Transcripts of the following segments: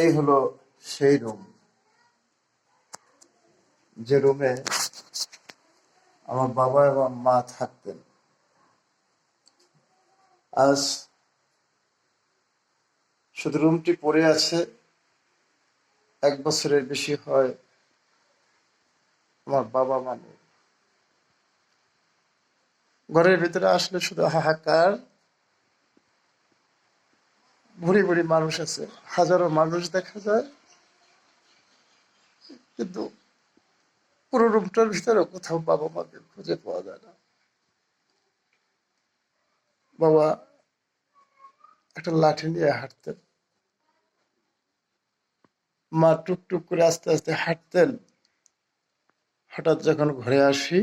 এই হলো সেই রুম। যে রুমে আমার বাবা এবং মা থাকতেন। আজ শুধু রুমটি পড়ে আছে, এক বছরের বেশি হয় আমার বাবা মানে ঘরের ভিতরে আসলে শুধু হাহাকার ভুড়ি ভুড়ি মানুষ আছে। হাজারো মানুষ দেখা যায়। কিন্তু পুরো রুমটার ভিতরে কোথাও বাবা মাকে খুঁজে পাওয়া যায় না। বাবা একটা লাঠি নিয়ে হাঁটতেন। মা টুকটুক করে আস্তে আস্তে হাঁটতেন। হঠাৎ যখন ঘরে আসি,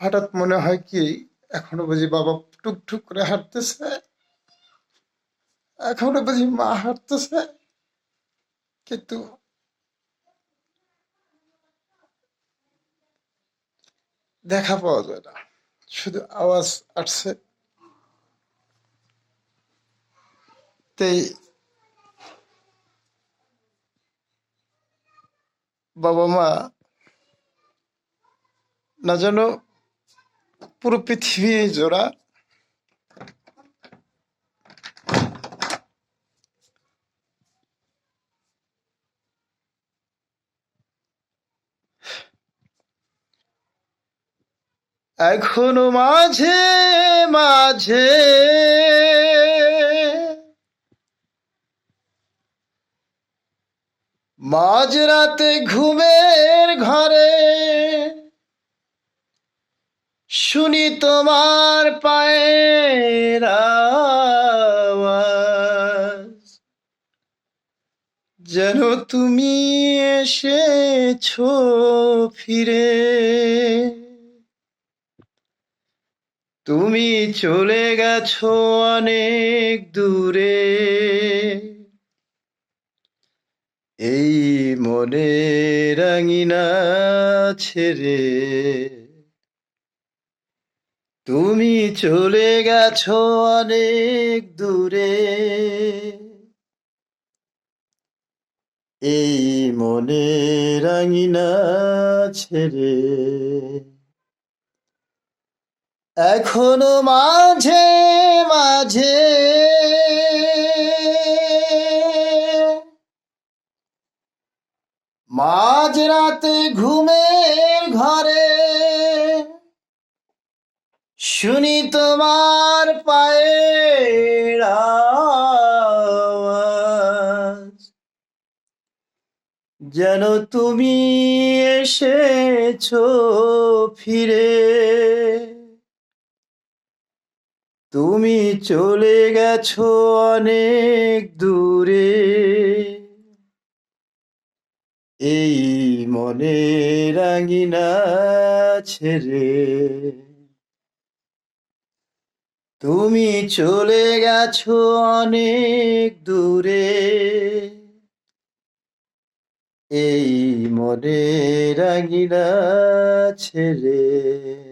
হঠাৎ মনে হয় কি, এখনও বুঝি বাবা টুকটুক করে হাঁটতেছে। এখনও বুঝি মা হাঁটতেছে। কিন্তু দেখা পাওয়া যায় না। শুধু আওয়াজ আসছে। তাই বাবা মা না যেন পুরো পৃথিবী জোড়া এখনও মাঝে মাঝে। মাঝরাতে ঘুমের ঘরে শুনি তোমার পায়ের আওয়াজ। যেন তুমি এসেছ ফিরে। তুমি চলে গেছো অনেক দূরে। এই মনে রাঙিনা ছেড়ে তুমি চলে গেছো অনেক দূরে। এই মনে রাঙিনা ছেড়ে এখনও মাঝে মাঝে। মাঝরাতে ঘুমের ঘরে শুনি তোমার পায়ের যেন তুমি এসেছ ফিরে। তুমি চলে গেছো অনেক দূরে। এই মনে রাঙিনা ছেড়ে তুমি চলে গেছো অনেক দূরে। এই মনে রাঙিনা ছেড়ে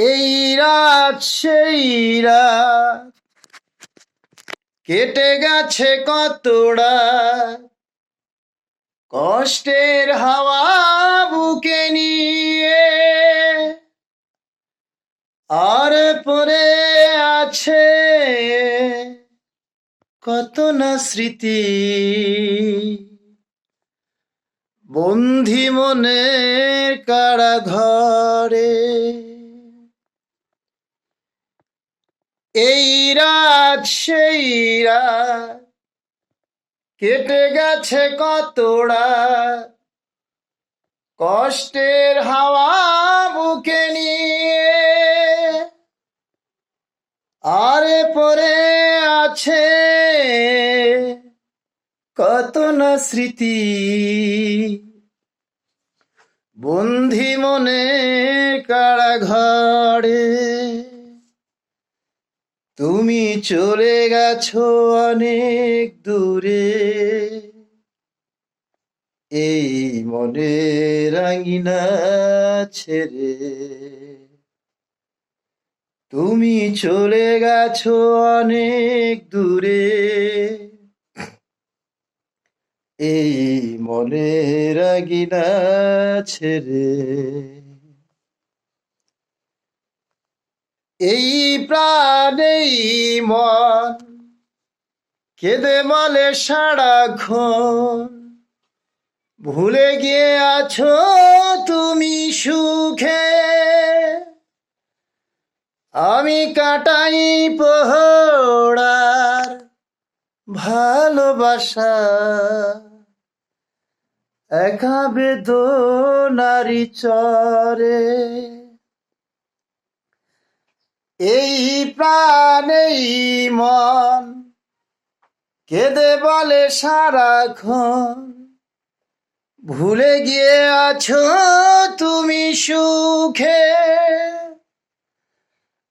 এই রাত, সেই রাত। কেটে গেছে কতটা কষ্টের হাওয়া বুকে নিয়ে আর পরে আছে কত না স্মৃতি। বন্ধি মনের কারাঘরে এই রাত, সেই রাত কেটে গেছে কতটা কষ্টের হাওয়া বুকে নিয়ে আরে পরে আছে কত না স্মৃতি। বন্ধি মনে কারাঘরে তুমি চলে গেছো অনেক দূরে। এই মনে রাঙিনা ছেড়ে। তুমি চলে গেছো অনেক দূরে। এই মনে আগিনা ছেড়ে। এই প্রাণেই মন। কেঁদে বলে সারাক্ষণ। ভুলে গিয়ে আছো তুমি সুখে। আমি কাটাই পোহড়ার ভালোবাসা। একা বেদনারি চরে। এই প্রাণেই মন। কেঁদে বলে সারাক্ষণ, ভুলে গিয়ে আছো তুমি সুখে।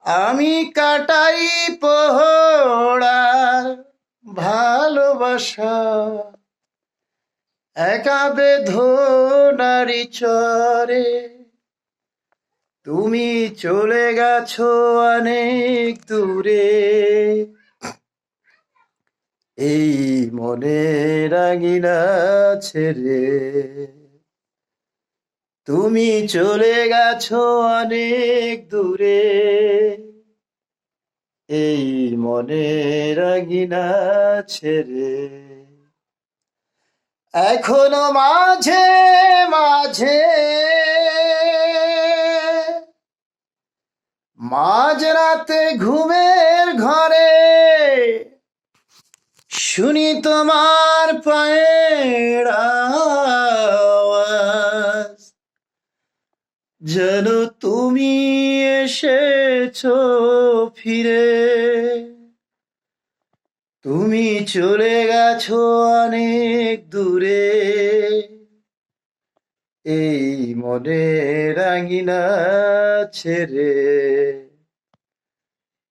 আমি কাটাই পোহড়ার ভালোবাসা, একা বেধনারি চরে। তুমি চলে গেছো অনেক দূরে। এই মনে আঙিনা ছেড়ে তুমি চলে গেছো অনেক দূরে। এই মনে আঙিনা ছেড়ে এখনও মাঝে মাঝে মাঝ রাতে ঘুমের ঘরে। শুনি তোমার পায়ের আওয়াজ। যেন তুমি এসেছ ফিরে। তুমি চলে গেছো অনেক দূরে। এই মনের আঙিনা ছেড়ে।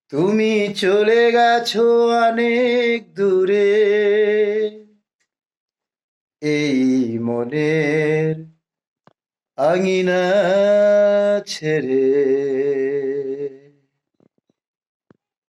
তুমি চলে গেছো অনেক দূরে। এই মনের আঙিনা ছেড়ে।